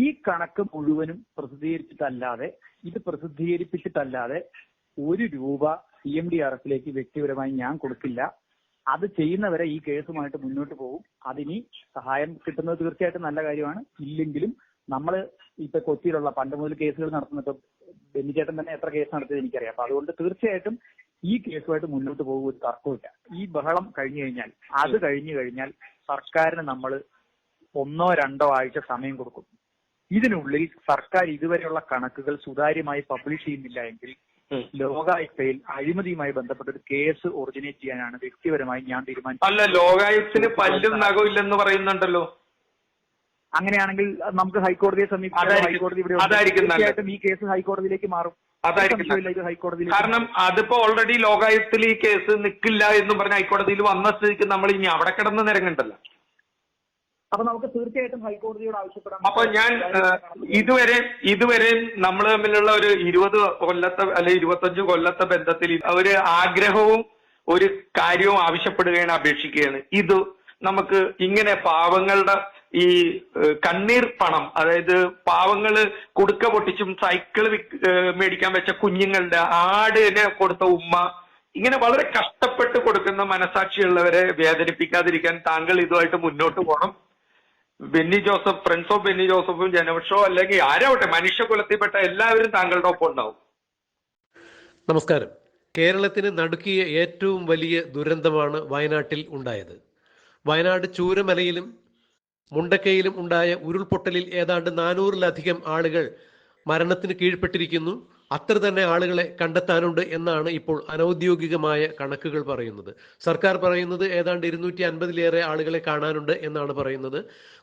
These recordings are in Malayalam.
ഈ കണക്ക് മുഴുവനും പ്രസിദ്ധീകരിച്ചിട്ടല്ലാതെ ഇത് പ്രസിദ്ധീകരിപ്പിച്ചിട്ടല്ലാതെ ഒരു രൂപ സി എം ഡി ആർ എഫിലേക്ക് വ്യക്തിപരമായി ഞാൻ കൊടുക്കില്ല. അത് ചെയ്യുന്നവരെ ഈ കേസുമായിട്ട് മുന്നോട്ട് പോകും. അതിനി സഹായം കിട്ടുന്നത് തീർച്ചയായിട്ടും നല്ല കാര്യമാണ്. ഇല്ലെങ്കിലും നമ്മൾ ഇപ്പൊ കൊച്ചിയിലുള്ള പണ്ട് മുതൽ കേസുകൾ നടത്തുന്ന ഇപ്പൊ ബെന്നിച്ചേട്ടൻ തന്നെ എത്ര കേസ് നടത്തിയത് എനിക്കറിയാം. അപ്പൊ അതുകൊണ്ട് തീർച്ചയായിട്ടും ഈ കേസുമായിട്ട് മുന്നോട്ട് പോകും ഒരു തർക്കമില്ല ഈ ബഹളം കഴിഞ്ഞു കഴിഞ്ഞാൽ അത് കഴിഞ്ഞു കഴിഞ്ഞാൽ സർക്കാരിന് നമ്മൾ ഒന്നോ രണ്ടോ ആഴ്ച സമയം കൊടുക്കും. ഇതിനുള്ളിൽ സർക്കാർ ഇതുവരെയുള്ള കണക്കുകൾ സുതാര്യമായി പബ്ലിഷ് ചെയ്യുന്നില്ല എങ്കിൽ. ലോകായുക്തയിൽ അഴിമതിയുമായി ബന്ധപ്പെട്ട ഒരു കേസ് ഒറിജിനേറ്റ് ചെയ്യാനാണ് വ്യക്തിപരമായി ഞാൻ തീരുമാനിച്ചത്. അല്ല ലോകായുക്തത്തിന് പല്ലും നഖവും ഇല്ലെന്ന് പറയുന്നുണ്ടല്ലോ. അങ്ങനെയാണെങ്കിൽ നമുക്ക് ഹൈക്കോടതിയെ സമീപിക്കാം ഹൈക്കോടതി ഇവിടെ തീർച്ചയായിട്ടും ഈ കേസ് ഹൈക്കോടതിയിലേക്ക് മാറും. അതായിരിക്കും കാരണം അതിപ്പോ ഓൾറെഡി ലോകായുക്തത്തിൽ ഈ കേസ് നിൽക്കില്ല എന്ന് പറഞ്ഞ ഹൈക്കോടതിയിൽ വന്ന സ്ഥിതിക്ക് നമ്മൾ ഇനി അവിടെ കിടന്ന് നിരങ്ങണ്ടല്ലോ. അപ്പൊ നമുക്ക് തീർച്ചയായിട്ടും ഹൈക്കോടതിയോട് ആവശ്യപ്പെടാം അപ്പൊ ഞാൻ ഇതുവരെ ഇതുവരെ നമ്മൾ തമ്മിലുള്ള ഒരു ഇരുപത് കൊല്ലത്തെ അല്ലെ ഇരുപത്തഞ്ച് കൊല്ലത്തെ ബന്ധത്തിൽ ഒരു ആഗ്രഹവും ഒരു കാര്യവും ആവശ്യപ്പെടുകയാണ് അപേക്ഷിക്കുകയാണ്. ഇത് നമുക്ക് ഇങ്ങനെ പാവങ്ങളുടെ ഈ കണ്ണീർ പണം അതായത് പാവങ്ങൾ കുടുക്ക പൊട്ടിച്ചും സൈക്കിൾ മേടിക്കാൻ വെച്ച കുഞ്ഞുങ്ങളുടെ ആടിനെ കൊടുത്ത ഉമ്മ ഇങ്ങനെ വളരെ കഷ്ടപ്പെട്ട് കൊടുക്കുന്ന മനസാക്ഷിയുള്ളവരെ വേദനിപ്പിക്കാതിരിക്കാൻ താങ്കൾ ഇതുമായിട്ട് മുന്നോട്ട് പോകണം. ബെന്നി ജോസഫ് ഫ്രണ്ട്സ് ഓഫ് ബെന്നി ജോസഫും ജനപക്ഷോ അല്ലെങ്കിൽ ആരാവട്ടെ മനുഷ്യകുലത്തിൽപ്പെട്ട എല്ലാവരും താങ്കളുടെ ഒപ്പം ഉണ്ടാവും. നമസ്കാരം. കേരളത്തിന് നടുക്കിയ ഏറ്റവും വലിയ ദുരന്തമാണ് വയനാട്ടിൽ ഉണ്ടായത്. വയനാട് ചൂരമലയിലും മുണ്ടക്കയിലും ഉണ്ടായ ഉരുൾപൊട്ടലിൽ ഏതാണ്ട് നാനൂറിലധികം ആളുകൾ മരണത്തിന് കീഴ്പ്പെട്ടിരിക്കുന്നു. അത്ര തന്നെ ആളുകളെ കണ്ടെത്താനുണ്ട് എന്നാണ് ഇപ്പോൾ അനൗദ്യോഗികമായ കണക്കുകൾ പറയുന്നത്. സർക്കാർ പറയുന്നത് ഏതാണ്ട് ഇരുന്നൂറ്റി അൻപതിലേറെ ആളുകളെ കാണാനുണ്ട് എന്നാണ് പറയുന്നത്.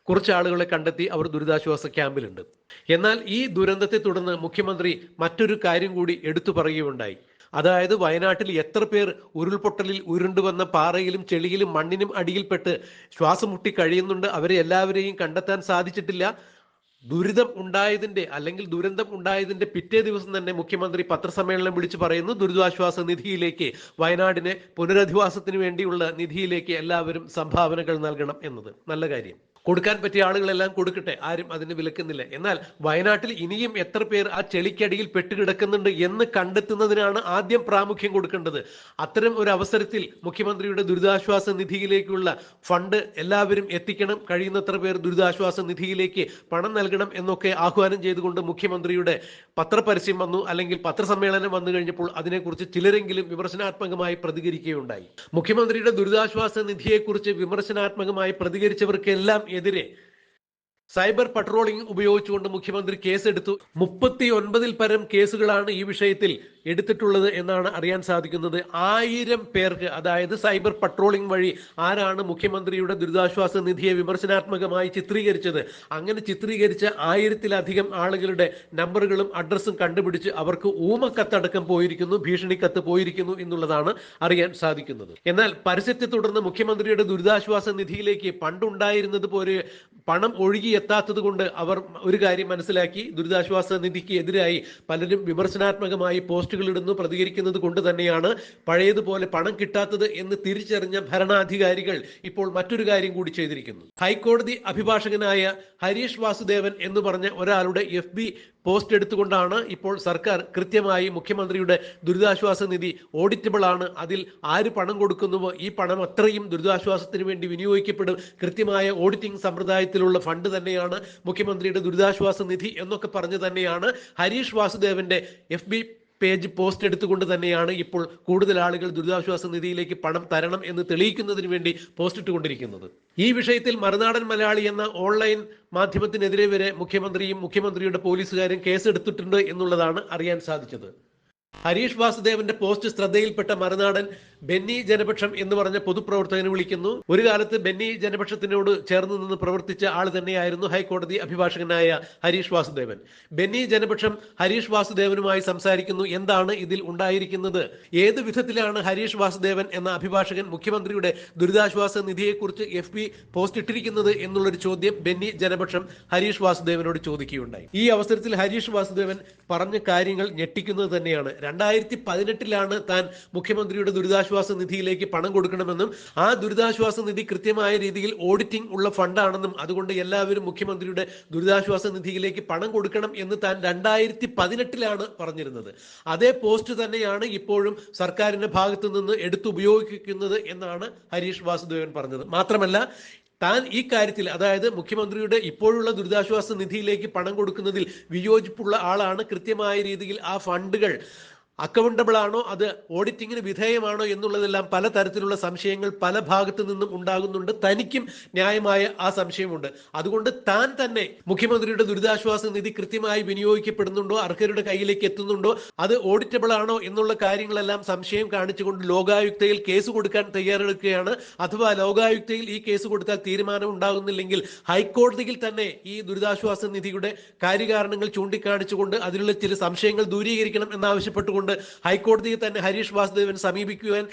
കുറച്ച് ആളുകളെ കണ്ടെത്തി അവർ ദുരിതാശ്വാസ ക്യാമ്പിലുണ്ട്. എന്നാൽ ഈ ദുരന്തത്തെ തുടർന്ന് മുഖ്യമന്ത്രി മറ്റൊരു കാര്യം കൂടി എടുത്തു പറയുകയുണ്ടായി. അതായത് വയനാട്ടിൽ എത്ര പേർ ഉരുൾപൊട്ടലിൽ ഉരുണ്ടുവന്ന പാറയിലും ചെളിയിലും മണ്ണിനും അടിയിൽപ്പെട്ട് ശ്വാസം മുട്ടി കഴിയുന്നുണ്ട്. അവരെ എല്ലാവരെയും കണ്ടെത്താൻ സാധിച്ചിട്ടില്ല. ദുരിതം ഉണ്ടായതിന്റെ അല്ലെങ്കിൽ ദുരന്തം ഉണ്ടായതിന്റെ പിറ്റേ ദിവസം തന്നെ മുഖ്യമന്ത്രി പത്രസമ്മേളനം വിളിച്ചു പറയുന്നു ദുരിതാശ്വാസ നിധിയിലേക്ക് വയനാടിനെ പുനരധിവാസത്തിന് വേണ്ടിയുള്ള നിധിയിലേക്ക് എല്ലാവരും സംഭാവനകൾ നൽകണം എന്നത്. നല്ല കാര്യം. കൊടുക്കാൻ പറ്റിയ ആളുകളെല്ലാം കൊടുക്കട്ടെ. ആരും അതിന് വിലക്കുന്നില്ല. എന്നാൽ വയനാട്ടിൽ ഇനിയും എത്ര പേർ ആ ചെളിക്കടിയിൽ പെട്ടുകിടക്കുന്നുണ്ട് എന്ന് കണ്ടെത്തുന്നതിനാണ് ആദ്യം പ്രാമുഖ്യം കൊടുക്കേണ്ടത്. അത്തരം ഒരു അവസരത്തിൽ മുഖ്യമന്ത്രിയുടെ ദുരിതാശ്വാസ നിധിയിലേക്കുള്ള ഫണ്ട് എല്ലാവരും എത്തിക്കണം. കഴിയുന്നത്ര പേർ ദുരിതാശ്വാസ നിധിയിലേക്ക് പണം നൽകണം എന്നൊക്കെ ആഹ്വാനം ചെയ്തുകൊണ്ട് മുഖ്യമന്ത്രിയുടെ പത്രപരസ്യം വന്നു. അല്ലെങ്കിൽ പത്രസമ്മേളനം വന്നു കഴിഞ്ഞപ്പോൾ അതിനെക്കുറിച്ച് ചിലരെങ്കിലും വിമർശനാത്മകമായി പ്രതികരിക്കുകയുണ്ടായി. മുഖ്യമന്ത്രിയുടെ ദുരിതാശ്വാസ നിധിയെക്കുറിച്ച് വിമർശനാത്മകമായി പ്രതികരിച്ചവർക്കെല്ലാം എതിരെ സൈബർ പട്രോളിംഗ് ഉപയോഗിച്ചുകൊണ്ട് മുഖ്യമന്ത്രി കേസെടുത്തു. മുപ്പത്തി ഒൻപതിൽ പരം കേസുകളാണ് ഈ വിഷയത്തിൽ എടുത്തിട്ടുള്ളത് എന്നാണ് അറിയാൻ സാധിക്കുന്നത്. ആയിരം പേർക്ക് അതായത് സൈബർ പട്രോളിംഗ് വഴി ആരാണ് മുഖ്യമന്ത്രിയുടെ ദുരിതാശ്വാസ നിധിയെ വിമർശനാത്മകമായി ചിത്രീകരിച്ചത്? അങ്ങനെ ചിത്രീകരിച്ച ആയിരത്തിലധികം ആളുകളുടെ നമ്പറുകളും അഡ്രസ്സും കണ്ടുപിടിച്ച് അവർക്ക് ഊമക്കത്തടക്കം പോയിരിക്കുന്നു ഭീഷണിക്കത്ത് പോയിരിക്കുന്നു എന്നുള്ളതാണ് അറിയാൻ സാധിക്കുന്നത്. എന്നാൽ പരസ്യത്തെ തുടർന്ന് മുഖ്യമന്ത്രിയുടെ ദുരിതാശ്വാസ നിധിയിലേക്ക് പണ്ടുണ്ടായിരുന്നത് പോലെ പണം ഒഴുകിയെത്താത്തത് കൊണ്ട് അവർ ഒരു കാര്യം മനസ്സിലാക്കി. ദുരിതാശ്വാസ നിധിക്ക് എതിരായി പലരും വിമർശനാത്മകമായി പോസ്റ്റുകൾ ഇടുന്നു പ്രതികരിക്കുന്നത് കൊണ്ട് തന്നെയാണ് പഴയതുപോലെ പണം കിട്ടാത്തത് എന്ന് തിരിച്ചറിഞ്ഞ ഭരണാധികാരികൾ ഇപ്പോൾ മറ്റൊരു കാര്യം കൂടി ചെയ്തിരിക്കുന്നു. ഹൈക്കോടതി അഭിഭാഷകനായ ഹരീഷ് വാസുദേവൻ എന്ന് പറഞ്ഞ ഒരാളുടെ എഫ് ബി പോസ്റ്റ് എടുത്തുകൊണ്ടാണ് ഇപ്പോൾ സർക്കാർ കൃത്യമായി മുഖ്യമന്ത്രിയുടെ ദുരിതാശ്വാസ നിധി ഓഡിറ്റബിൾ ആണ്. അതിൽ ആര് പണം കൊടുക്കുന്നുവോ ഈ പണം അത്രയും ദുരിതാശ്വാസത്തിന് വേണ്ടി വിനിയോഗിക്കപ്പെടും. കൃത്യമായ ഓഡിറ്റിംഗ് സമ്പ്രദായത്തിലുള്ള ഫണ്ട് തന്നെയാണ് മുഖ്യമന്ത്രിയുടെ ദുരിതാശ്വാസ നിധി എന്നൊക്കെ പറഞ്ഞു തന്നെയാണ് ഹരീഷ് വാസുദേവന്റെ എഫ് പേജ് പോസ്റ്റ് എടുത്തുകൊണ്ട് തന്നെയാണ് ഇപ്പോൾ കൂടുതൽ ആളുകൾ ദുരിതാശ്വാസ നിധിയിലേക്ക് പണം തരണം എന്ന് തെളിയിക്കുന്നതിന് വേണ്ടി പോസ്റ്റ് ഇട്ടുകൊണ്ടിരിക്കുന്നത്. ഈ വിഷയത്തിൽ മറുനാടൻ മലയാളി എന്ന ഓൺലൈൻ മാധ്യമത്തിനെതിരെ വരെ മുഖ്യമന്ത്രിയും മുഖ്യമന്ത്രിയുടെ പോലീസുകാരും കേസെടുത്തിട്ടുണ്ട് എന്നുള്ളതാണ് അറിയാൻ സാധിച്ചത്. ഹരീഷ് വാസുദേവന്റെ പോസ്റ്റ് ശ്രദ്ധയിൽപ്പെട്ട മറുനാടൻ ബെന്നി ജനപക്ഷം എന്ന് പറഞ്ഞ പൊതുപ്രവർത്തകനെ വിളിക്കുന്നു. ഒരു കാലത്ത് ബെന്നി ജനപക്ഷത്തിനോട് ചേർന്ന് നിന്ന് പ്രവർത്തിച്ച ആൾ തന്നെയായിരുന്നു ഹൈക്കോടതി അഭിഭാഷകനായ ഹരീഷ് വാസുദേവൻ. ബെന്നി ജനപക്ഷം ഹരീഷ് വാസുദേവനുമായി സംസാരിക്കുന്നു. എന്താണ് ഇതിൽ ഉണ്ടായിരിക്കുന്നത്? ഏത് വിധത്തിലാണ് ഹരീഷ് വാസുദേവൻ എന്ന അഭിഭാഷകൻ മുഖ്യമന്ത്രിയുടെ ദുരിതാശ്വാസ നിധിയെക്കുറിച്ച് എഫ് പി പോസ്റ്റ് ഇട്ടിരിക്കുന്നത് എന്നുള്ളൊരു ചോദ്യം ബെന്നി ജനപക്ഷം ഹരീഷ് വാസുദേവനോട് ചോദിക്കുകയുണ്ടായി. ഈ അവസരത്തിൽ ഹരീഷ് വാസുദേവൻ പറഞ്ഞ കാര്യങ്ങൾ ഞെട്ടിക്കുന്നത് തന്നെയാണ്. രണ്ടായിരത്തി പതിനെട്ടിലാണ് താൻ മുഖ്യമന്ത്രിയുടെ ദുരിതാശ്വാസ ദുരിതാശ്വാസ നിധിയിലേക്ക് പണം കൊടുക്കണമെന്നും ആ ദുരിതാശ്വാസ നിധി കൃത്യമായ രീതിയിൽ ഓഡിറ്റിംഗ് ഉള്ള ഫണ്ടാണെന്നും അതുകൊണ്ട് എല്ലാവരും മുഖ്യമന്ത്രിയുടെ ദുരിതാശ്വാസ നിധിയിലേക്ക് പണം കൊടുക്കണം എന്ന് താൻ രണ്ടായിരത്തി പതിനെട്ടിലാണ് പറഞ്ഞിരുന്നത്. അതേ പോസ്റ്റ് തന്നെയാണ് ഇപ്പോഴും സർക്കാരിന്റെ ഭാഗത്തു നിന്ന് എടുത്തുപയോഗിക്കുന്നത് എന്നാണ് ഹരീഷ് വാസുദേവൻ പറഞ്ഞത്. മാത്രമല്ല താൻ ഈ കാര്യത്തിൽ അതായത് മുഖ്യമന്ത്രിയുടെ ഇപ്പോഴുള്ള ദുരിതാശ്വാസ നിധിയിലേക്ക് പണം കൊടുക്കുന്നതിൽ വിയോജിപ്പുള്ള ആളാണ് കൃത്യമായ രീതിയിൽ ആ ഫണ്ടുകൾ. അക്കൗണ്ടബിൾ ആണോ അത് ഓഡിറ്റിങ്ങിന് വിധേയമാണോ എന്നുള്ളതെല്ലാം പല തരത്തിലുള്ള സംശയങ്ങൾ പല ഭാഗത്തു നിന്നും ഉണ്ടാകുന്നുണ്ട്. തനിക്കും ന്യായമായ ആ സംശയമുണ്ട്. അതുകൊണ്ട് താൻ തന്നെ മുഖ്യമന്ത്രിയുടെ ദുരിതാശ്വാസ നിധി കൃത്യമായി വിനിയോഗിക്കപ്പെടുന്നുണ്ടോ? അർഹരുടെ കയ്യിലേക്ക് എത്തുന്നുണ്ടോ? അത് ഓഡിറ്റബിൾ ആണോ എന്നുള്ള കാര്യങ്ങളെല്ലാം സംശയം കാണിച്ചുകൊണ്ട് ലോകായുക്തയിൽ കേസ് കൊടുക്കാൻ തയ്യാറെടുക്കുകയാണ്. അഥവാ ലോകായുക്തയിൽ ഈ കേസ് കൊടുത്താൽ തീരുമാനം ഉണ്ടാകുന്നില്ലെങ്കിൽ ഹൈക്കോടതിയിൽ തന്നെ ഈ ദുരിതാശ്വാസ നിധിയുടെ കാര്യകാരണങ്ങൾ ചൂണ്ടിക്കാണിച്ചുകൊണ്ട് അതിലുള്ള ചില സംശയങ്ങൾ ദൂരീകരിക്കണം എന്നാവശ്യപ്പെട്ടുകൊണ്ട് ഹൈക്കോടതിയെ തന്നെ ഹരീഷ് വാസുദേവൻ സമീപിക്കുവാൻ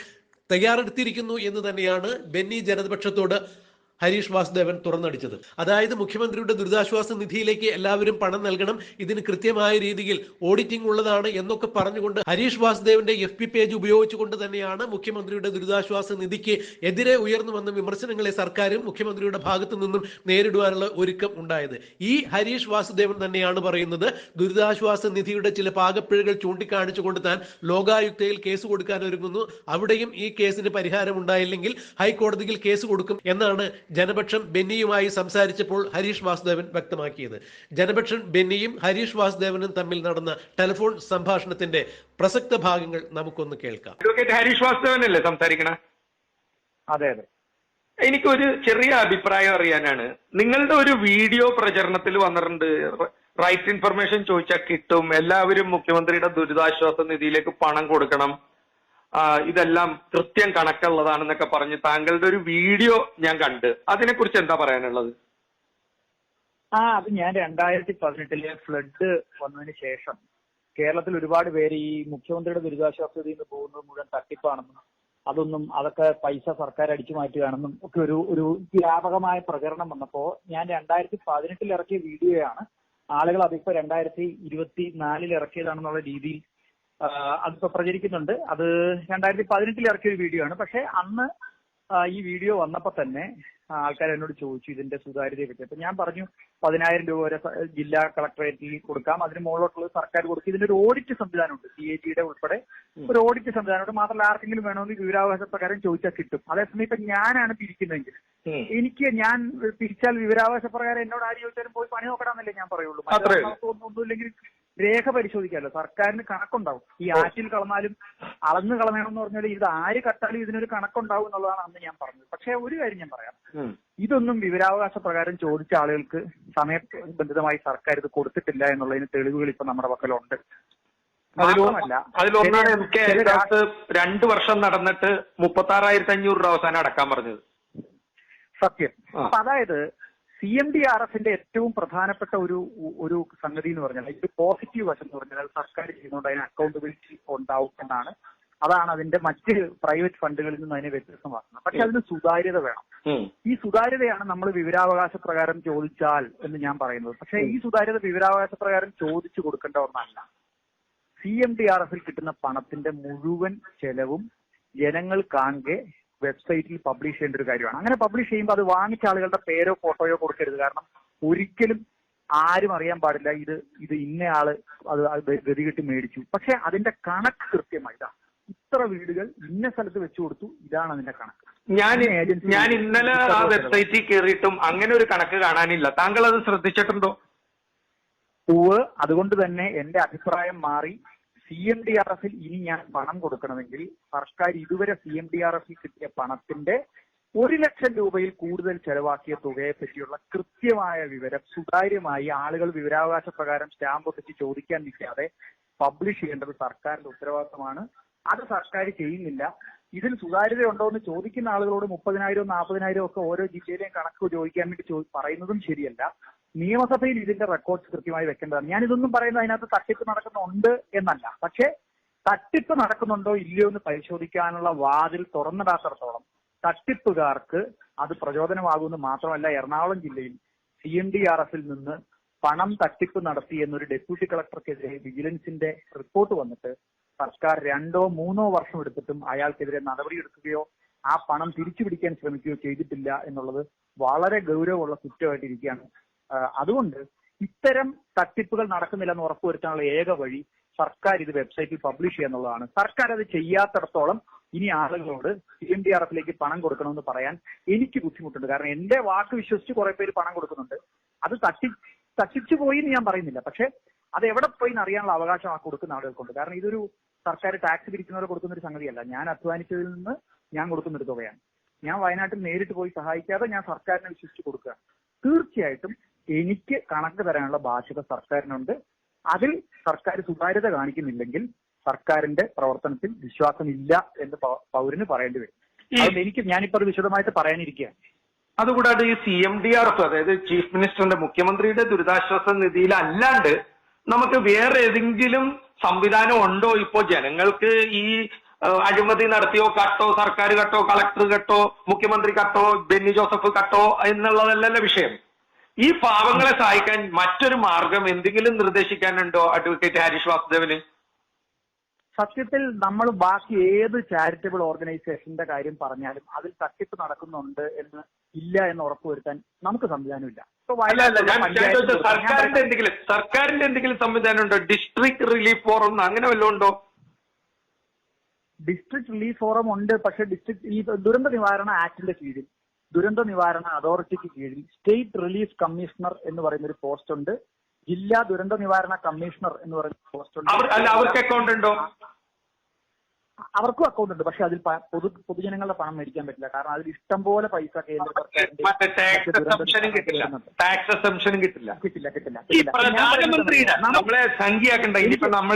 തയ്യാറെടുത്തിരിക്കുന്നു എന്ന് തന്നെയാണ് ബെന്നി ജനപക്ഷത്തോട് ഹരീഷ് വാസുദേവൻ തുറന്നടിച്ചത്. അതായത് മുഖ്യമന്ത്രിയുടെ ദുരിതാശ്വാസ നിധിയിലേക്ക് എല്ലാവരും പണം നൽകണം ഇതിന് കൃത്യമായ രീതിയിൽ ഓഡിറ്റിംഗ് ഉള്ളതാണ് എന്നൊക്കെ പറഞ്ഞുകൊണ്ട് ഹരീഷ് വാസുദേവന്റെ എഫ് പി പേജ് ഉപയോഗിച്ചുകൊണ്ട് തന്നെയാണ് മുഖ്യമന്ത്രിയുടെ ദുരിതാശ്വാസ നിധിക്ക് എതിരെ ഉയർന്നു വന്ന വിമർശനങ്ങളെ സർക്കാരും മുഖ്യമന്ത്രിയുടെ ഭാഗത്തു നിന്നും നേരിടുവാനുള്ള ഒരുക്കം ഉണ്ടായത്. ഈ ഹരീഷ് വാസുദേവൻ തന്നെയാണ് പറയുന്നത് ദുരിതാശ്വാസ നിധിയുടെ ചില പാകപ്പിഴകൾ ചൂണ്ടിക്കാണിച്ചുകൊണ്ട് താൻ ലോകായുക്തയിൽ കേസ് കൊടുക്കാൻ ഒരുങ്ങുന്നു. അവിടെയും ഈ കേസിന് പരിഹാരം ഉണ്ടായില്ലെങ്കിൽ ഹൈക്കോടതിയിൽ കേസ് കൊടുക്കും എന്നാണ് ജനപക്ഷം ബെന്നിയുമായി സംസാരിച്ചപ്പോൾ ഹരീഷ് വാസുദേവൻ വ്യക്തമാക്കിയത്. ജനപക്ഷം ബെന്നിയും ഹരീഷ് വാസുദേവനും തമ്മിൽ നടന്ന ടെലിഫോൺ സംഭാഷണത്തിന്റെ പ്രസക്ത ഭാഗങ്ങൾ നമുക്കൊന്ന് കേൾക്കാം. ഹരീഷ് അല്ലേ സംസാരിക്കണ? അതെ അതെ. എനിക്കൊരു ചെറിയ അഭിപ്രായം അറിയാനാണ്. നിങ്ങളുടെ ഒരു വീഡിയോ പ്രചരണത്തിൽ വന്നിട്ടുണ്ട്. റൈറ്റ് ഇൻഫർമേഷൻ ചോദിച്ചാൽ കിട്ടും. എല്ലാവരും മുഖ്യമന്ത്രിയുടെ ദുരിതാശ്വാസ നിധിയിലേക്ക് പണം കൊടുക്കണം. ഇതെല്ലാം കൃത്യം കണക്കുള്ളതാണെന്നൊക്കെ പറഞ്ഞ് താങ്കളുടെ ഒരു വീഡിയോ ഞാൻ കണ്ട്. അതിനെക്കുറിച്ച് എന്താ പറയാനുള്ളത്? ആ അത് ഞാൻ രണ്ടായിരത്തി പതിനെട്ടിലെ ഫ്ലഡ് വന്നതിന് ശേഷം കേരളത്തിൽ ഒരുപാട് പേര് ഈ മുഖ്യമന്ത്രിയുടെ ദുരിതാശ്വാസ നിധിയിൽ നിന്ന് പോകുന്നത് മുഴുവൻ തട്ടിപ്പാണെന്നും അതൊന്നും അതൊക്കെ പൈസ സർക്കാർ അടിച്ചു മാറ്റുകയാണെന്നും ഒക്കെ ഒരു ഒരു വ്യാപകമായ പ്രചരണം വന്നപ്പോ ഞാൻ രണ്ടായിരത്തി പതിനെട്ടിൽ ഇറക്കിയ വീഡിയോയാണ് ആളുകൾ അതിപ്പോ രണ്ടായിരത്തി ഇരുപത്തി നാലിൽ ഇറക്കിയതാണെന്നുള്ള രീതിയിൽ അതിപ്പോ പ്രചരിക്കുന്നുണ്ട്. അത് രണ്ടായിരത്തി പതിനെട്ടിൽ ഇറക്കിയ ഒരു വീഡിയോ ആണ്. പക്ഷെ അന്ന് ഈ വീഡിയോ വന്നപ്പോ തന്നെ ആൾക്കാർ എന്നോട് ചോദിച്ചു ഇതിന്റെ സുതാര്യതയെ പറ്റി. അപ്പൊ ഞാൻ പറഞ്ഞു പതിനായിരം രൂപ വരെ ജില്ലാ കളക്ടറേറ്റിൽ കൊടുക്കാം. അതിന് മുകളിലോട്ടുള്ള സർക്കാർ കൊടുക്കും. ഇതിന്റെ ഒരു ഓഡിറ്റ് സംവിധാനമുണ്ട് സി എ ജിയുടെ ഉൾപ്പെടെ. ഒരു ഓഡിറ്റ് സംവിധാനമുണ്ട്. മാത്രമല്ല ആർക്കെങ്കിലും വേണമെങ്കിൽ വിവരാവകാശ പ്രകാരം ചോദിച്ചാൽ കിട്ടും. അതേസമയം ഇപ്പൊ ഞാനാണ് പിരിക്കുന്നതെങ്കിൽ എനിക്ക് ഞാൻ പിരിച്ചാൽ വിവരാവകാശ പ്രകാരം എന്നോട് ആര് ചോദിച്ചാലും പോയി പണി നോക്കണമെന്നല്ലേ ഞാൻ പറയുള്ളൂ. ഒന്നുമില്ലെങ്കിൽ രേഖ പരിശോധിക്കാമല്ലോ. സർക്കാരിന് കണക്കുണ്ടാവും. ഈ ആറ്റിൽ കളഞ്ഞാലും അളന്ന് എന്ന് പറഞ്ഞാൽ ഇത് ആര് കട്ടാലും ഇതിനൊരു കണക്കുണ്ടാവും എന്നുള്ളതാണ് അന്ന് ഞാൻ പറഞ്ഞത്. പക്ഷേ ഒരു കാര്യം ഞാൻ പറയാം. ഇതൊന്നും വിവരാവകാശ പ്രകാരം ചോദിച്ച ആളുകൾക്ക് സമയബന്ധിതമായി സർക്കാർ ഇത് കൊടുത്തിട്ടില്ല എന്നുള്ളതിന് തെളിവുകൾ ഇപ്പൊ നമ്മുടെ പക്കലുണ്ട്. അതിലൊന്നാണ് എം കെ അതിനകത്ത് രണ്ടു വർഷം നടന്നിട്ട് മുപ്പത്തി ആറായിരത്തി അഞ്ഞൂറ് രൂപ അവസാനം അടക്കാൻ പറഞ്ഞത്. സത്യം. അപ്പൊ അതായത് സി എം ഡി ആർ എഫിന്റെ ഏറ്റവും പ്രധാനപ്പെട്ട ഒരു ഒരു സംഗതി എന്ന് പറഞ്ഞാൽ ഇത് പോസിറ്റീവ് വശം എന്ന് പറഞ്ഞാൽ സർക്കാർ ചെയ്യുന്നുണ്ട് അതിന് അക്കൗണ്ടബിലിറ്റി ഉണ്ടാവും എന്നാണ്. അതാണ് അതിന്റെ മറ്റ് പ്രൈവറ്റ് ഫണ്ടുകളിൽ നിന്ന് അതിനെ വ്യത്യസ്തമാക്കുന്നത് പക്ഷെ അതിന് സുതാര്യത വേണം. ഈ സുതാര്യതയാണ് നമ്മൾ വിവരാവകാശ പ്രകാരം ചോദിച്ചാൽ എന്ന് ഞാൻ പറയുന്നത്. പക്ഷേ ഈ സുതാര്യത വിവരാവകാശ പ്രകാരം ചോദിച്ചു കൊടുക്കേണ്ട ഒന്നല്ല. സി എം ഡി ആർ എഫിൽ കിട്ടുന്ന പണത്തിന്റെ മുഴുവൻ ചെലവും ജനങ്ങൾ കാണെ വെബ്സൈറ്റിൽ പബ്ലിഷ് ചെയ്യേണ്ട ഒരു കാര്യമാണ്. അങ്ങനെ പബ്ലിഷ് ചെയ്യുമ്പോൾ അത് വാങ്ങിച്ച ആളുകളുടെ പേരോ ഫോട്ടോയോ കൊടുക്കരുത്. കാരണം ഒരിക്കലും ആരും അറിയാൻ പാടില്ല ഇത് ഇത് ഇന്നയാൾ അത് ഗതികെട്ട് മേടിച്ചു. പക്ഷെ അതിന്റെ കണക്ക് കൃത്യമായി. ഇതാ ഇത്ര വീടുകൾ ഇന്ന സ്ഥലത്ത് വെച്ചു കൊടുത്തു ഇതാണ് അതിന്റെ കണക്ക്. ഞാൻ ഞാൻ ഇന്നലെ ആ വെബ്സൈറ്റിൽ കയറിയിട്ടും അങ്ങനെ ഒരു കണക്ക് കാണാനില്ല. താങ്കൾ അത് ശ്രദ്ധിച്ചിട്ടുണ്ടോ? പൂവ് അതുകൊണ്ട് തന്നെ എന്റെ അഭിപ്രായം മാറി. സി എം ഡി ആർ എഫിൽ ഇനി ഞാൻ പണം കൊടുക്കണമെങ്കിൽ സർക്കാർ ഇതുവരെ സി എം ഡി ആർ എഫിൽ കിട്ടിയ പണത്തിന്റെ ഒരു ലക്ഷം രൂപയിൽ കൂടുതൽ ചെലവാക്കിയ തുകയെ പറ്റിയുള്ള കൃത്യമായ വിവരം സുതാര്യമായി ആളുകൾ വിവരാവകാശ പ്രകാരം സ്റ്റാമ്പ് ഒട്ടിച്ച് ചോദിക്കാൻ നിൽക്കാതെ പബ്ലിഷ് ചെയ്യേണ്ടത് സർക്കാരിന്റെ ഉത്തരവാദിത്തമാണ്. അത് സർക്കാർ ചെയ്യുന്നില്ല. ഇതിൽ സുതാര്യത ഉണ്ടോ എന്ന് ചോദിക്കുന്ന ആളുകളോട് മുപ്പതിനായിരവും നാൽപ്പതിനായിരവും ഒക്കെ ഓരോ ജില്ലയിലെയും കണക്ക് ചോദിക്കാൻ വേണ്ടി പറയുന്നതും ശരിയല്ല. നിയമസഭയിൽ ഇതിന്റെ റെക്കോർഡ്സ് കൃത്യമായി വെക്കേണ്ടതാണ്. ഞാൻ ഇതൊന്നും പറയുന്നത് അതിനകത്ത് തട്ടിപ്പ് നടക്കുന്നുണ്ട് എന്നല്ല. പക്ഷേ തട്ടിപ്പ് നടക്കുന്നുണ്ടോ ഇല്ലയോ എന്ന് പരിശോധിക്കാനുള്ള വാതിൽ തുറന്നിടാത്തടത്തോളം തട്ടിപ്പുകാർക്ക് അത് പ്രചോദനമാകുമെന്ന് മാത്രമല്ല എറണാകുളം ജില്ലയിൽ സി എം ഡി ആർ എഫിൽ നിന്ന് പണം തട്ടിപ്പ് നടത്തി എന്നൊരു ഡെപ്യൂട്ടി കളക്ടർക്കെതിരെ വിജിലൻസിന്റെ റിപ്പോർട്ട് വന്നിട്ട് സർക്കാർ രണ്ടോ മൂന്നോ വർഷം എടുത്തിട്ടും അയാൾക്കെതിരെ നടപടിയെടുക്കുകയോ ആ പണം തിരിച്ചു പിടിക്കാൻ ശ്രമിക്കുകയോ ചെയ്തിട്ടില്ല എന്നുള്ളത് വളരെ ഗൗരവമുള്ള കുറ്റമായിട്ടിരിക്കുകയാണ്. അതുകൊണ്ട് ഇത്തരം തട്ടിപ്പുകൾ നടക്കുന്നില്ല എന്ന് ഉറപ്പുവരുത്താനുള്ള ഏക വഴി സർക്കാർ ഇത് വെബ്സൈറ്റിൽ പബ്ലിഷ് ചെയ്യുക എന്നുള്ളതാണ്. സർക്കാർ അത് ചെയ്യാത്തിടത്തോളം ഇനി ആളുകളോട് സി എം ഡി ആർ എഫിലേക്ക് പണം കൊടുക്കണമെന്ന് പറയാൻ എനിക്ക് ബുദ്ധിമുട്ടുണ്ട്. കാരണം എന്റെ വാക്ക് വിശ്വസിച്ച് കുറെ പേര് പണം കൊടുക്കുന്നുണ്ട്. അത് തട്ടി തട്ടിച്ചു പോയി എന്ന് ഞാൻ പറയുന്നില്ല. പക്ഷെ അത് എവിടെ പോയി എന്ന് അറിയാനുള്ള അവകാശം ആ കൊടുക്കുന്ന ആളുകൾക്കുണ്ട്. കാരണം ഇതൊരു സർക്കാർ ടാക്സ് പിരിക്കുന്നവരെ കൊടുക്കുന്ന ഒരു സംഗതിയല്ല. ഞാൻ അധ്വാനിച്ചതിൽ നിന്ന് ഞാൻ കൊടുക്കുന്ന ഒരു തുകയാണ്. ഞാൻ വയനാട്ടിൽ നേരിട്ട് പോയി സഹായിക്കാതെ ഞാൻ സർക്കാരിനെ വിശ്വസിച്ച് കൊടുക്കുക. തീർച്ചയായിട്ടും എനിക്ക് കണക്ക് തരാനുള്ള ബാധ്യത സർക്കാരിനുണ്ട്. അതിൽ സർക്കാർ സുതാര്യത കാണിക്കുന്നില്ലെങ്കിൽ സർക്കാരിന്റെ പ്രവർത്തനത്തിൽ വിശ്വാസമില്ല എന്ന് പൗരന് പറയേണ്ടി വരും. അതുകൊണ്ട് എനിക്ക് ഞാനിപ്പോ അത് വിശദമായിട്ട് പറയാനിരിക്കുകയാണ്. അതുകൂടാതെ ഈ C M D R F അതായത് ചീഫ് മിനിസ്റ്ററിന്റെ മുഖ്യമന്ത്രിയുടെ ദുരിതാശ്വാസ നിധിയിൽ അല്ലാണ്ട് നമുക്ക് വേറെ ഏതെങ്കിലും സംവിധാനം ഉണ്ടോ ഇപ്പോ? ജനങ്ങൾക്ക് ഈ അഴിമതി നടത്തിയോ കട്ടോ സർക്കാർ കട്ടോ കളക്ടർ കട്ടോ മുഖ്യമന്ത്രി കട്ടോ ബെന്നി ജോസഫ് കട്ടോ എന്നുള്ളതല്ലല്ലോ വിഷയം. ഈ പാവങ്ങളെ സഹായിക്കാൻ മറ്റൊരു മാർഗം എന്തെങ്കിലും നിർദ്ദേശിക്കാനുണ്ടോ അഡ്വക്കേറ്റ് ഹാരിഷ് വാസുദേവന്? സത്യത്തിൽ നമ്മൾ ബാക്കി ഏത് ചാരിറ്റബിൾ ഓർഗനൈസേഷന്റെ കാര്യം പറഞ്ഞാലും അതിൽ തട്ടിപ്പ് നടക്കുന്നുണ്ട് എന്ന് ഇല്ല എന്ന് ഉറപ്പുവരുത്താൻ നമുക്ക് സംവിധാനമില്ല. സർക്കാരിന്റെ. എന്തെങ്കിലും സർക്കാരിന്റെ എന്തെങ്കിലും സംവിധാനം ഉണ്ടോ? ഡിസ്ട്രിക്ട് റിലീഫ് ഫോറം അങ്ങനെ വല്ലതും ഉണ്ടോ? ഡിസ്ട്രിക്ട് റിലീഫ് ഫോറം ഉണ്ട് പക്ഷെ ഡിസ്ട്രിക്ട് ഈ ദുരന്ത നിവാരണ ആക്ടിന്റെ കീഴിൽ ദുരന്ത നിവാരണ അതോറിറ്റിക്ക് കീഴിൽ സ്റ്റേറ്റ് റിലീഫ് കമ്മീഷണർ എന്ന് പറയുന്ന ഒരു പോസ്റ്റ് ഉണ്ട്. ജില്ലാ ദുരന്ത നിവാരണ കമ്മീഷണർ എന്ന് പറയുന്ന പോസ്റ്റ് ഉണ്ട്. അവർ അവർക്ക് അക്കൗണ്ട് ഉണ്ടോ? അവർക്കും അക്കൗണ്ട് ഉണ്ട്. പക്ഷെ അതിൽ പൊതു പൊതുജനങ്ങളുടെ പണം മേടിക്കാൻ പറ്റില്ല. കാരണം അതിൽ ഇഷ്ടം പോലെ പൈസ കേന്ദ്ര സർക്കാരിന്റെ കിട്ടില്ല. കിട്ടില്ല. കിട്ടില്ല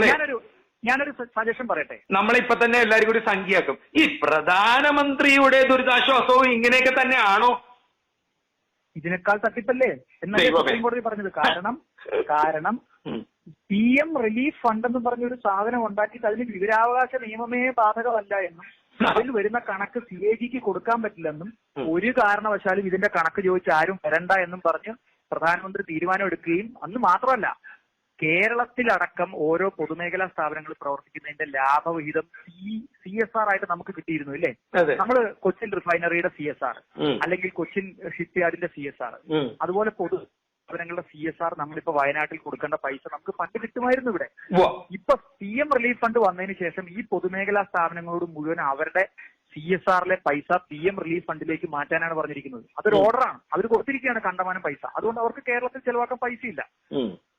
ഞാനൊരു ഞാനൊരു സജഷൻ പറയട്ടെ? നമ്മളിപ്പൊ തന്നെ എല്ലാരും കൂടി സംഖ്യയാക്കും. ഈ പ്രധാനമന്ത്രിയുടെ ദുരിതാശ്വാസവും ഇങ്ങനെയൊക്കെ തന്നെ ആണോ ഇതിനേക്കാൾ തട്ടിപ്പല്ലേ? എന്നാൽ. സുപ്രീം കോടതി പറഞ്ഞത്. കാരണം കാരണം പി എം റിലീഫ് ഫണ്ട് എന്ന് പറഞ്ഞ ഒരു സാധനം ഉണ്ടാക്കിയിട്ട് അതിന് വിവരാവകാശ നിയമമേ ബാധകമല്ല എന്നും അതിൽ വരുന്ന കണക്ക് സി എ ജിക്ക് കൊടുക്കാൻ പറ്റില്ലെന്നും ഒരു കാരണവശാലും ഇതിന്റെ കണക്ക് ചോദിച്ച് ആരും വരണ്ട എന്നും പറഞ്ഞ് പ്രധാനമന്ത്രി തീരുമാനം എടുക്കുകയും അന്ന് മാത്രമല്ല കേരളത്തിലടക്കം ഓരോ പൊതുമേഖലാ സ്ഥാപനങ്ങൾ പ്രവർത്തിക്കുന്നതിന്റെ ലാഭവിഹിതം സി സി എസ് ആർ ആയിട്ട് നമുക്ക് കിട്ടിയിരുന്നു ഇല്ലേ? അതെ. നമ്മൾ കൊച്ചിൻ റിഫൈനറിയുടെ സി എസ് ആർ അല്ലെങ്കിൽ കൊച്ചിൻ ഷിപ്പ്യാർഡിന്റെ സി എസ് ആർ അതുപോലെ പൊതു സ്ഥാപനങ്ങളുടെ സി എസ് ആർ നമ്മളിപ്പോ വയനാട്ടിൽ കൊടുക്കേണ്ട പൈസ നമുക്ക് ഫണ്ട് കിട്ടുമായിരുന്നു ഇവിടെ. ഇപ്പൊ പി എം റിലീഫ് ഫണ്ട് വന്നതിന് ശേഷം ഈ പൊതുമേഖലാ സ്ഥാപനങ്ങളോട് മുഴുവൻ അവരുടെ സി എസ് ആറിലെ പൈസ പി എം റിലീഫ് ഫണ്ടിലേക്ക് മാറ്റാനാണ് പറഞ്ഞിരിക്കുന്നത്. അതൊരു ഓർഡറാണ് അവർ കൊടുത്തിരിക്കുകയാണ് കണ്ടമാനം പൈസ. അതുകൊണ്ട് അവർക്ക് കേരളത്തിൽ ചെലവാക്കാൻ പൈസയില്ല.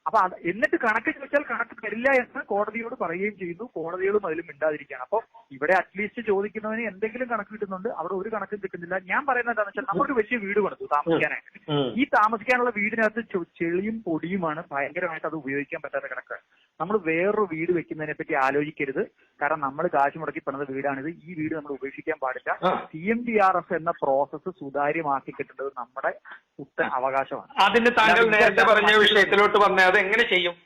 അപ്പൊ അത് എന്നിട്ട് കണക്ക് ചോദിച്ചാൽ കണക്ക് തരില്ല എന്ന് കോടതിയോട് പറയുകയും ചെയ്യുന്നു. കോടതികളും അതിലും മിണ്ടാതിരിക്കുകയാണ്. അപ്പൊ ഇവിടെ അറ്റ്ലീസ്റ്റ് ചോദിക്കുന്നതിന് എന്തെങ്കിലും കണക്ക് കിട്ടുന്നുണ്ട്. അവിടെ ഒരു കണക്കും കിട്ടുന്നില്ല. ഞാൻ പറയുന്നത് എന്താണെന്ന് വെച്ചാൽ നമ്മളൊരു വലിയ വീട് പണിതു താമസിക്കാനായിട്ട്. ഈ താമസിക്കാനുള്ള വീടിനകത്ത് ചെളിയും പൊടിയുമാണ് ഭയങ്കരമായിട്ട് അത് ഉപയോഗിക്കാൻ പറ്റാത്ത കിടക്കുക നമ്മൾ വേറൊരു വീട് വെക്കുന്നതിനെ പറ്റി ആലോചിക്കരുത്. കാരണം നമ്മൾ കാശ് മുടക്കി പണിത വീടാണിത്. ഈ വീട് നമ്മൾ ഉപേക്ഷിക്കാൻ പാടില്ല. C M D R F എന്ന പ്രോസസ്സ് സുതാര്യമാക്കി കിട്ടേണ്ടത് നമ്മുടെ ഉത്തര അവകാശമാണ്. അതിന് താങ്കൾ നേരത്തെ പറഞ്ഞ വിഷയത്തിലോട്ട് വന്നേ അത് എങ്ങനെ ചെയ്യും?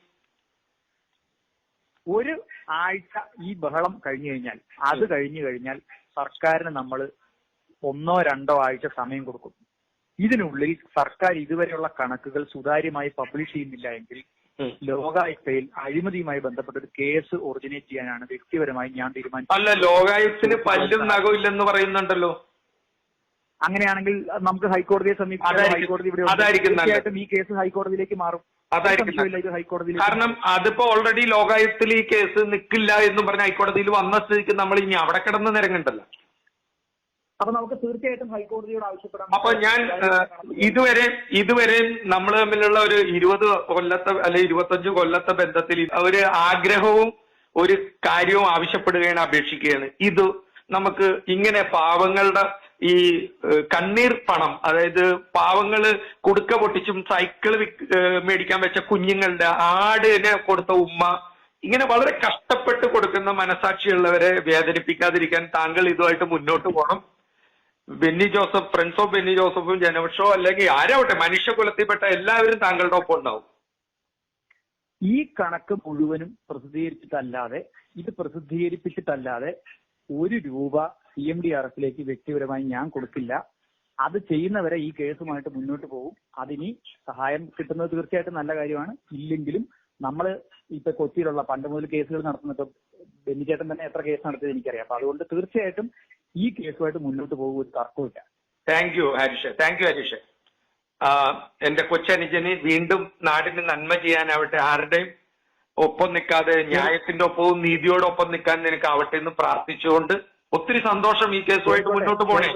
ഒരു ആഴ്ച ഈ ബഹളം കഴിഞ്ഞു കഴിഞ്ഞാൽ അത് കഴിഞ്ഞു കഴിഞ്ഞാൽ സർക്കാരിന് നമ്മൾ ഒന്നോ രണ്ടോ ആഴ്ച സമയം കൊടുക്കും. ഇതിനുള്ളിൽ സർക്കാർ ഇതുവരെയുള്ള കണക്കുകൾ സുതാര്യമായി പബ്ലിഷ് ചെയ്യുന്നില്ല എങ്കിൽ. ലോകായുക്തയിൽ അഴിമതിയുമായി ബന്ധപ്പെട്ട ഒരു കേസ് ഒറിജിനേറ്റ് ചെയ്യാനാണ് വ്യക്തിപരമായി ഞാൻ തീരുമാനിച്ചത്. അല്ല ലോകായുക്തത്തിന് പല്ലും നഖവും ഇല്ലെന്ന് പറയുന്നുണ്ടല്ലോ. അങ്ങനെയാണെങ്കിൽ നമുക്ക് ഹൈക്കോടതിയെ സമീപിക്കാം ഹൈക്കോടതി ഇവിടെ തീർച്ചയായിട്ടും ഈ കേസ് ഹൈക്കോടതിയിലേക്ക് മാറും. കാരണം അതിപ്പോ ഓൾറെഡി ലോകായുക്തത്തിൽ ഈ കേസ് നിൽക്കില്ല എന്ന് പറഞ്ഞ ഹൈക്കോടതിയിൽ വന്ന സ്ഥിതിക്ക് നമ്മൾ ഇനി അവിടെ കിടന്ന് നിരങ്ങണ്ടല്ലോ. അപ്പൊ നമുക്ക് തീർച്ചയായിട്ടും ഹൈക്കോടതിയോട് ആവശ്യപ്പെടാം അപ്പൊ ഞാൻ ഇതുവരെ ഇതുവരെ നമ്മൾ തമ്മിലുള്ള ഒരു ഇരുപത് കൊല്ലത്തെ അല്ലെ ഇരുപത്തഞ്ച് കൊല്ലത്തെ ബന്ധത്തിൽ ഒരു ആഗ്രഹവും ഒരു കാര്യവും ആവശ്യപ്പെടുകയാണ് അപേക്ഷിക്കുകയാണ്. ഇത് നമുക്ക് ഇങ്ങനെ പാവങ്ങളുടെ ഈ കണ്ണീർ പണം അതായത് പാവങ്ങൾ കുടുക്ക പൊട്ടിച്ചും സൈക്കിൾ മേടിക്കാൻ വെച്ച കുഞ്ഞുങ്ങളുടെ ആടിനെ കൊടുത്ത ഉമ്മ ഇങ്ങനെ വളരെ കഷ്ടപ്പെട്ട് കൊടുക്കുന്ന മനസാക്ഷിയുള്ളവരെ വേദനിപ്പിക്കാതിരിക്കാൻ താങ്കൾ ഇതുമായിട്ട് മുന്നോട്ട് പോകണം. ബെന്നി ജോസഫ് ഫ്രണ്ട്സ് ഓഫ് ബെന്നി ജോസഫും ജനപക്ഷോ അല്ലെങ്കിൽ ആരാവട്ടെ മനുഷ്യകുലത്തിൽപ്പെട്ട എല്ലാവരും താങ്കളുടെ ഒപ്പം ഉണ്ടാവും. ഈ കണക്ക് മുഴുവനും പ്രസിദ്ധീകരിച്ചിട്ടല്ലാതെ ഇത് പ്രസിദ്ധീകരിപ്പിച്ചിട്ടല്ലാതെ ഒരു രൂപ സി എം ഡി ആർ എഫിലേക്ക് വ്യക്തിപരമായി ഞാൻ കൊടുക്കില്ല. അത് ചെയ്യുന്നവരെ ഈ കേസുമായിട്ട് മുന്നോട്ട് പോകും. അതിനി സഹായം കിട്ടുന്നത് തീർച്ചയായിട്ടും നല്ല കാര്യമാണ്. ഇല്ലെങ്കിലും നമ്മൾ ഇപ്പൊ കൊച്ചിയിലുള്ള പണ്ട് മുതൽ കേസുകൾ നടത്തുന്നത് ബെന്നിച്ചേട്ടൻ തന്നെ എത്ര കേസ് നടത്തിയത് എനിക്കറിയാം. അപ്പൊ അതുകൊണ്ട് തീർച്ചയായിട്ടും ഈ കേസുമായിട്ട് മുന്നോട്ട് പോകും ഒരു തർക്കമില്ല thank you Harish thank you Harish എന്റെ കൊച്ചനുജന് വീണ്ടും നാടിന് നന്മ ചെയ്യാനാവട്ടെ. ആരുടെയും ഒപ്പം നിൽക്കാതെ ന്യായത്തിന്റെ ഒപ്പവും നീതിയോടൊപ്പം നിൽക്കാൻ നിനക്ക് ആവട്ടെ എന്ന് പ്രാർത്ഥിച്ചുകൊണ്ട് ഒത്തിരി സന്തോഷം ഈ കേസുമായിട്ട് മുന്നോട്ട് പോണേ.